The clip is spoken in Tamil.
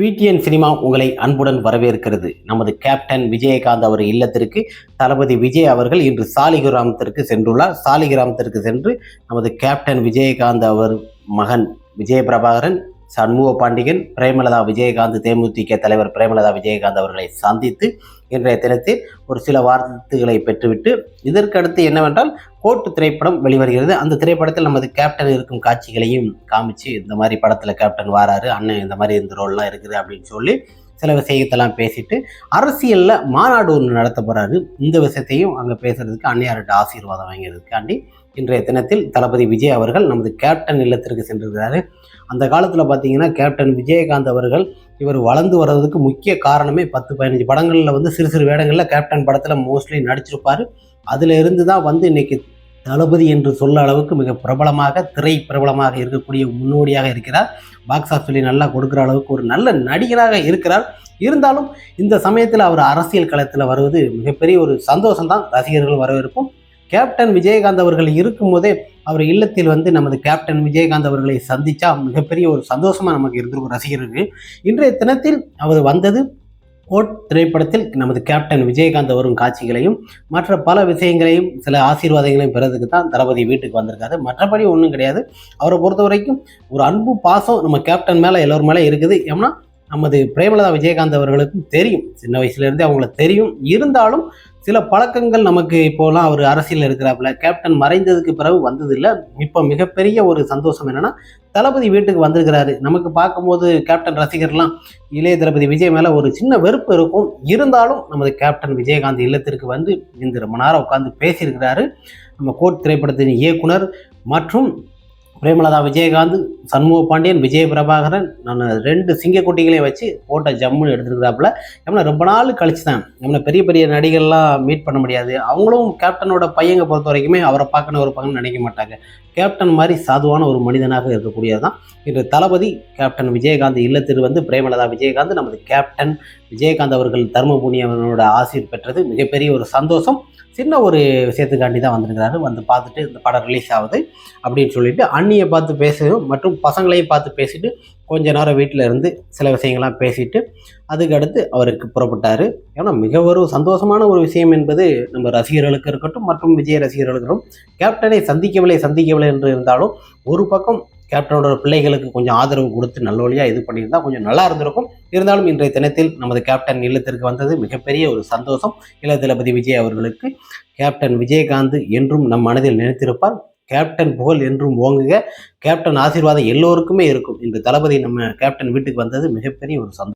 பிடிஎன் சினிமா உங்களை அன்புடன் வரவேற்கிறது. நமது கேப்டன் விஜயகாந்த் அவர் இல்லத்திற்கு தளபதி விஜய் அவர்கள் இன்று சாலிகிராமத்திற்கு சென்றுள்ளார். சாலிகிராமத்திற்கு சென்று நமது கேப்டன் விஜயகாந்த் அவர் மகன் விஜய பிரபாகரன் சண்முக பாண்டியன் பிரேமலதா விஜயகாந்த் தேமுதிக தலைவர் பிரேமலதா விஜயகாந்த் அவர்களை சந்தித்து இன்றைய தினத்தில் ஒரு சில வார்த்தைகளை பெற்றுவிட்டு இதற்கடுத்து என்னவென்றால் கோட்டு திரைப்படம் வெளிவருகிறது. அந்த திரைப்படத்தில் நமது கேப்டன் இருக்கும் காட்சிகளையும் காமிச்சு இந்த மாதிரி படத்தில் கேப்டன் வாராரு அண்ணன் இந்த மாதிரி இந்த ரோல்லாம் இருக்குது அப்படின்னு சொல்லி சில விஷயத்தெல்லாம் பேசிட்டு அரசியலில் மாநாடு ஒன்று நடத்த போகிறாரு இந்த விஷயத்தையும் அங்கே பேசுறதுக்கு அன்னையார்கிட்ட ஆசீர்வாதம் வாங்கிறதுக்காண்டி இன்றைய தினத்தில் தளபதி விஜய் அவர்கள் நமது கேப்டன் இல்லத்திற்கு சென்றிருக்கிறாரு. அந்த காலத்தில் பார்த்தீங்கன்னா கேப்டன் விஜயகாந்த் அவர்கள் இவர் வளர்ந்து வர்றதுக்கு முக்கிய காரணமே பத்து பதினஞ்சு படங்களில் வந்து சிறு சிறு வேடங்களில் கேப்டன் படத்தில் மோஸ்ட்லி நடிச்சிருப்பார். அதில் இருந்து தான் வந்து இன்னைக்கு தளபதி என்று சொல்ல அளவுக்கு மிக பிரபலமாக திரை பிரபலமாக இருக்கக்கூடிய முன்னோடியாக இருக்கிறார். பாக்ஸ் ஆஃபீஸில் நல்லா கொடுக்குற அளவுக்கு ஒரு நல்ல நடிகராக இருக்கிறார். இருந்தாலும் இந்த சமயத்தில் அவர் அரசியல் களத்தில் வருவது மிகப்பெரிய ஒரு சந்தோஷம் தான் ரசிகர்கள் வரவேற்பும் கேப்டன் விஜயகாந்த் அவர்கள் இருக்கும்போதே அவர் இல்லத்தில் வந்து நமது கேப்டன் விஜயகாந்த் அவர்களை சந்தித்தா மிகப்பெரிய ஒரு சந்தோஷமாக நமக்கு இருந்திருக்கும் ரசிகர்கள் இன்றைய தினத்தில் அவர் வந்தது கோட் திரைப்படத்தில் நமது கேப்டன் விஜயகாந்த் வரும் காட்சிகளையும் மற்ற பல விஷயங்களையும் சில ஆசீர்வாதங்களையும் பெறதுக்கு தான் தளபதி வீட்டுக்கு வந்திருக்காரு. மற்றபடி ஒன்றும் கிடையாது. அவரை பொறுத்த வரைக்கும் ஒரு அன்பு பாசம் நம்ம கேப்டன் மேலே எல்லோரும் மேலே இருக்குது. ஏன்னா நமது பிரேமலதா விஜயகாந்த் அவர்களுக்கும் தெரியும். சின்ன வயசுலேருந்தே அவங்கள தெரியும். இருந்தாலும் சில பழக்கங்கள் நமக்கு இப்போலாம் அவர் அரசியல் இருக்கிறாப்புல. கேப்டன் மறைந்ததுக்கு பிறகு வந்ததில்லை. இப்போ மிகப்பெரிய ஒரு சந்தோஷம் என்னென்னா தளபதி வீட்டுக்கு வந்திருக்கிறாரு. நமக்கு பார்க்கும்போது கேப்டன் ரசிகர்லாம் இளைய தளபதி விஜய் மேலே ஒரு சின்ன வெறுப்பு இருக்கும். இருந்தாலும் நமது கேப்டன் விஜயகாந்த் இல்லத்திற்கு வந்து இந்த ரொம்ப நேரம் உட்காந்து பேசியிருக்கிறாரு. நம்ம கோட் திரைப்படத்தின் இயக்குனர் மற்றும் பிரேமலதா விஜயகாந்த் சண்முக பாண்டியன் விஜய பிரபாகரன் நான் ரெண்டு சிங்கக்குட்டிகளையும் வச்சு போட்டோ ஜம்முன்னு எடுத்துருக்கிறாப்புல. எம்னா ரொம்ப நாள் கழிச்சு தான் எம்னா பெரிய பெரிய நடிகர்லாம் மீட் பண்ண முடியாது. அவங்களும் கேப்டனோட பையங்க பொறுத்த வரைக்குமே அவரை பார்க்கணும் ஒரு பார்க்கணும்னு நினைக்க மாட்டாங்க. கேப்டன் மாதிரி சாதுவான ஒரு மனிதனாக இருக்கக்கூடியது தான் இன்று தளபதி கேப்டன் விஜயகாந்த் இல்லத்தில் வந்து பிரேமலதா விஜயகாந்த் நமது கேப்டன் விஜயகாந்த் அவர்கள் தர்மபுணி அவர்களோட ஆசிர் பெற்றது மிகப்பெரிய ஒரு சந்தோஷம். சின்ன ஒரு விஷயத்துக்காண்டி தான் வந்திருக்கிறாரு. வந்து பார்த்துட்டு இந்த படம் ரிலீஸ் ஆகுது அப்படின்னு சொல்லிட்டு அண்ணியை பார்த்து பேசணும் மற்றும் பசங்களையும் பார்த்து பேசிட்டு கொஞ்ச நேரம் வீட்டில் இருந்து சில விஷயங்கள்லாம் பேசிட்டு அதுக்கடுத்து அவருக்கு புறப்பட்டார். ஏன்னா மிக ஒரு சந்தோஷமான ஒரு விஷயம் என்பது நம்ம ரசிகர்களுக்கு இருக்கட்டும் மற்றும் விஜய் ரசிகர்களுக்கும் கேப்டனை சந்திக்கவில்லை சந்திக்கவில்லை என்று இருந்தாலும் ஒரு பக்கம் கேப்டனோட பிள்ளைகளுக்கு கொஞ்சம் ஆதரவு கொடுத்து நல்ல வழியாக இது பண்ணியிருந்தா கொஞ்சம் நல்லா இருந்திருக்கும். இருந்தாலும் இன்றைய தினத்தில் நமது கேப்டன் இல்லத்திற்கு வந்தது மிகப்பெரிய ஒரு சந்தோஷம். இளைய தளபதி விஜய் அவர்களுக்கு. கேப்டன் விஜயகாந்த் என்றும் நம் மனதில் நினைத்திருப்பார். கேப்டன் புகழ் என்றும் ஓங்குக. கேப்டன் ஆசீர்வாதம் எல்லோருக்குமே இருக்கும். இன்று தளபதி நம்ம கேப்டன் வீட்டுக்கு வந்தது மிகப்பெரிய ஒரு சந்தோஷம்.